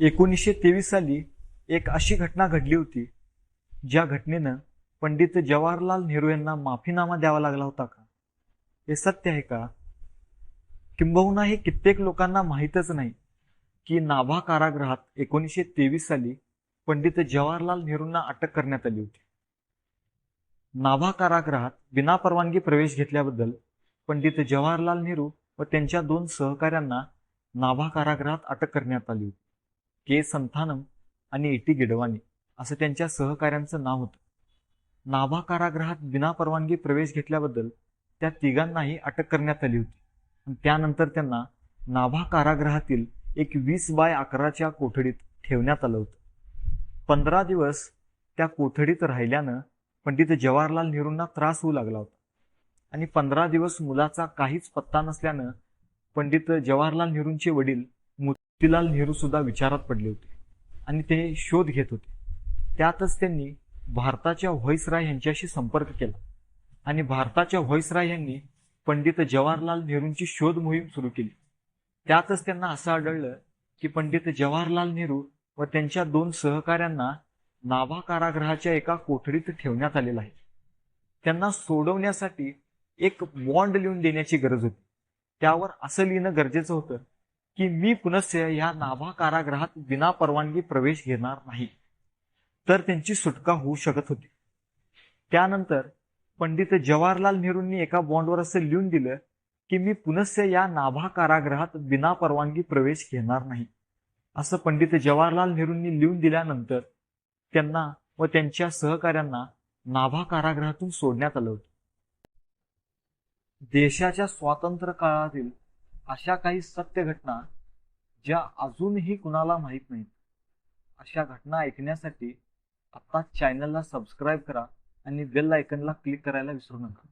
एकोणीसशे तेवीस साली एक अशी घटना घडली होती ज्या घटनेनं पंडित जवाहरलाल नेहरू यांना माफीनामा द्यावा लागला होता का? हे सत्य आहे का? किंबहुना हे कित्येक लोकांना माहीतच नाही की नाभा कारागृहात एकोणीसशे तेवीस साली पंडित जवाहरलाल नेहरूंना अटक करण्यात आली होती. नाभा कारागृहात विनापरवानगी प्रवेश घेतल्याबद्दल पंडित जवाहरलाल नेहरू व त्यांच्या दोन सहकाऱ्यांना नाभा कारागृहात अटक करण्यात आली होती. के संथानम आणि एटी गिडवानी असं त्यांच्या सहकाऱ्यांचं नाव होतं. नाभा कारागृहात विनापरवानगी प्रवेश घेतल्याबद्दल त्या तिघांनाही अटक करण्यात आली होती. आणि त्यानंतर त्यांना नाभा कारागृहातील एक वीस बाय अकराच्या कोठडीत ठेवण्यात आलं होतं. पंधरा दिवस त्या कोठडीत राहिल्यानं पंडित जवाहरलाल नेहरूंना त्रास होऊ लागला होता. आणि पंधरा दिवस मुलाचा काहीच पत्ता नसल्यानं पंडित जवाहरलाल नेहरूंचे वडील मोतीलाल नेहरू सुद्धा विचारात पडले होते आणि ते शोध घेत होते. त्यातच त्यांनी भारताच्या व्हॉइसराय यांच्याशी संपर्क केला आणि भारताच्या व्हॉइसराय यांनी पंडित जवाहरलाल नेहरूंची शोध मोहीम सुरू केली. त्यातच त्यांना असं आढळलं की पंडित जवाहरलाल नेहरू व त्यांच्या दोन सहकाऱ्यांना नाभा कारागृहाच्या एका कोठडीत ठेवण्यात आलेलं आहे. त्यांना सोडवण्यासाठी एक बॉन्ड लिहून देण्याची गरज होती. त्यावर असं लिहिणं गरजेचं होतं की मी पुनस्य या नाभा कारागृहात विना परवानगी प्रवेश घेणार नाही. तर त्यांची सुटका होऊ शकत होती. त्यानंतर पंडित जवाहरलाल नेहरूंनी एका बॉन्डवर असं लिहून दिलं की मी पुनस्य या नाभा कारागृहात विना परवानगी प्रवेश घेणार नाही. असं पंडित जवाहरलाल नेहरूंनी लिहून दिल्यानंतर त्यांना व त्यांच्या सहकाऱ्यांना नाभा कारागृहातून सोडण्यात आलं होतं. देशाच्या स्वातंत्र्य काळातील अशा काही सत्य घटना ज्या अजूनही कुणाला माहीत नाहीत. अशा घटना ऐकण्यासाठी आत्ता चॅनलला सबस्क्राईब करा आणि बेल आयकनला क्लिक करायला विसरू नका.